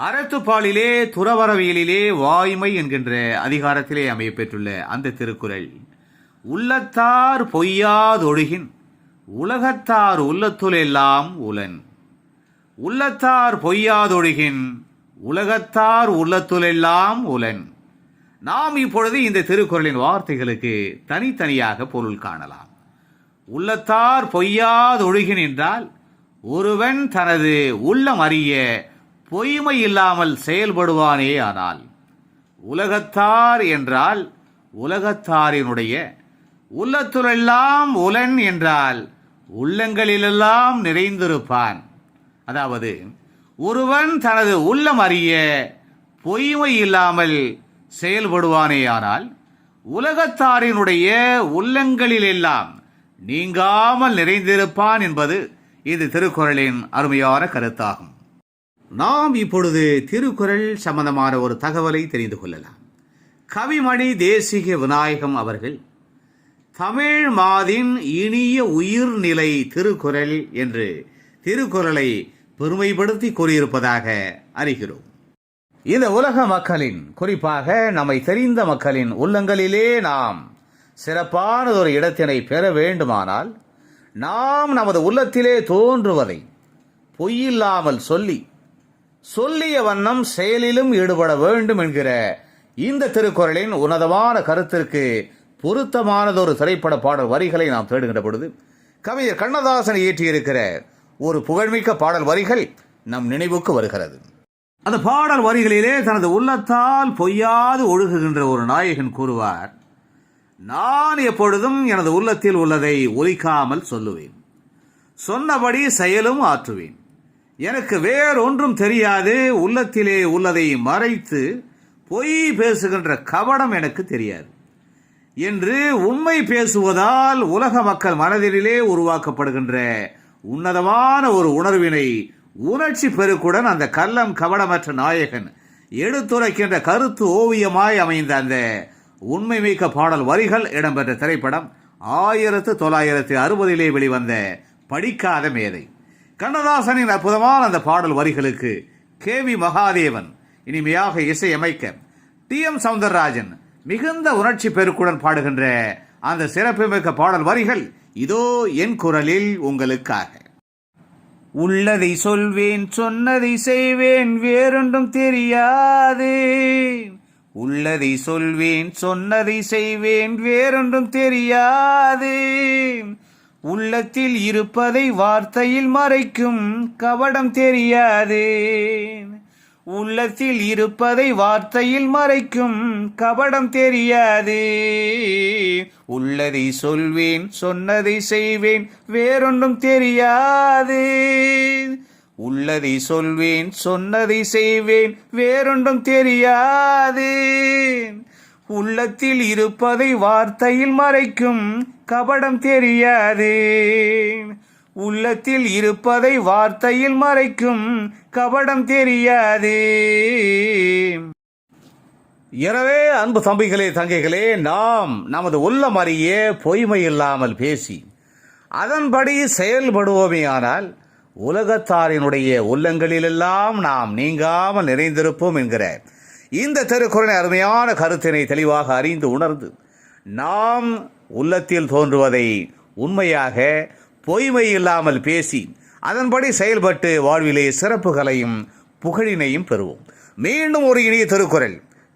அறத்துப்பாலிலே துறவரவியலிலே வாய்மை என்கின்ற அதிகாரத்திலே அமையப்பெற்றுள்ள அந்த திருக்குறள் உள்ளத்தார் பொய்யாதொழுகின் உலகத்தார் உள்ளத்துள் எல்லாம் உலன் உள்ளத்தார் பொய்யாதொழுகின் உலகத்தார் உள்ளத்துலெல்லாம் உலன் நாம் இப்பொழுது இந்த திருக்குறளின் வார்த்தைகளுக்கு தனித்தனியாக பொருள் காணலாம். உள்ளத்தார் பொய்யாதொழுகின் என்றால் ஒருவன் தனது உள்ளம் அறிய பொய்மை இல்லாமல் செயல்படுவானே ஆனால் உலகத்தார் என்றால் உலகத்தாரினுடைய உள்ளத்துலெல்லாம் உலன் என்றால் உள்ளங்களிலெல்லாம் நிறைந்திருப்பான். அதாவது ஒருவன் தனது உள்ளம் அறிய பொய்மை இல்லாமல் செயல்படுவானேயானால் உலகத்தாரினுடைய உள்ளங்களிலெல்லாம் நீங்காமல் நிறைந்திருப்பான் என்பது இது திருக்குறளின் அருமையான கருத்தாகும். நாம் இப்பொழுது திருக்குறள் சம்பந்தமான ஒரு தகவலை தெரிந்து கொள்ளலாம். கவிமணி தேசிக விநாயகம் அவர்கள் தமிழ் மாதின் இனிய உயிர்நிலை திருக்குறள் என்று திருக்குறளை பெருமைப்படுத்தி கூறியிருப்பதாக அறிகிறோம். இந்த உலக மக்களின் குறிப்பாக நம்மை தெரிந்த மக்களின் உள்ளங்களிலே நாம் சிறப்பானதொரு இடத்தினை பெற வேண்டுமானால் நாம் நமது உள்ளத்திலே தோன்றுவதை பொய்யில்லாமல் சொல்லி சொல்லிய வண்ணம் செயலிலும் ஈடுபட வேண்டும் என்கிற இந்த திருக்குறளின் உன்னதமான கருத்திற்கு பொருத்தமானதொரு திரைப்பட பாடல் வரிகளை நாம் தேடுகின்ற பொழுது கவிஞர் கண்ணதாசன் இயற்றியிருக்கிற ஒரு புகழ்மிக்க பாடல் வரிகள் நம் நினைவுக்கு வருகிறது. அந்த பாடல் வரிகளிலே தனது உள்ளத்தால் பொய்யாது ஒழுகுகின்ற ஒரு நாயகன் கூறுவார் நான் எப்பொழுதும் எனது உள்ளத்தில் உள்ளதை ஒலிக்காமல் சொல்லுவேன். சொன்னபடி செயலும் ஆற்றுவேன். எனக்கு வேறொன்றும் தெரியாது. உள்ளத்திலே உள்ளதை மறைத்து பொய் பேசுகின்ற கபடம் எனக்கு தெரியாது. என்று உண்மை பேசுவதால் உலக மக்கள் மனதிலே உருவாக்கப்படுகின்ற உன்னதமான ஒரு உணர்வினை உணர்ச்சி பெருக்குடன் அந்த கள்ளம் கபடமற்ற நாயகன் எடுத்துரைக்கின்ற கருத்து ஓவியமாய் அமைந்த அந்த உண்மை மிக்க பாடல் வரிகள் இடம்பெற்ற திரைப்படம் ஆயிரத்து தொள்ளாயிரத்து அறுபதிலே வெளிவந்த படிக்காத மேதை. கண்ணதாசனின் அற்புதமான அந்த பாடல் வரிகளுக்கு கே வி மகாதேவன் இனிமையாக இசையமைக்க டி எம் சவுந்தரராஜன் மிகுந்த உணர்ச்சி பெருக்குடன் பாடுகின்ற அந்த சிறப்புமிக்க பாடல் வரிகள் இதோ என் குரலில் உங்களுக்காக. உள்ளதை சொல்வேன் சொன்னதை செய்வேன் வேறொன்றும் தெரியாது. உள்ளதை சொல்வேன் சொன்னதை செய்வேன் வேறொன்றும் தெரியாது. உள்ளத்தில் இருப்பதை வார்த்தையில் மறைக்கும் கபடம் தெரியாது. உள்ளத்தில் இருப்பதை வார்த்தையில் மறைக்கும் கபடம் தெரியாது. உள்ளதை சொல்வேன் சொன்னதை செய்வேன் வேறொன்றும் தெரியாது. உள்ளதை சொல்வேன் சொன்னதை செய்வேன் வேறொன்றும் தெரியாது. உள்ளத்தில் இருப்பதை வார்த்தையில் மறைக்கும் கபடம் தெரியாது. உள்ளத்தில் இருப்பதை வார்த்தையில் மறைக்கும் கபடம் தெரியாது. எனவே அன்பு தம்பிகளே தங்கைகளே நாம் நமது உள்ளம் அறிய பொய்மை இல்லாமல் பேசி அதன்படி செயல்படுவோமேயானால் உலகத்தாரினுடைய உள்ளங்களிலெல்லாம் நாம் நீங்காமல் நிறைந்திருப்போம் என்கிற இந்த திருக்குறளை அருமையான கருத்தினை தெளிவாக அறிந்து உணர்ந்து நாம் உள்ளத்தில் தோன்றுவதை உண்மையாக பொய்மை இல்லாமல் பேசி அதன்படி செயல்பட்டு வாழ்விலே சிறப்புகளையும் புகழினையும் பெறுவோம். மீண்டும் ஒரு இனிய திருக்குறள்.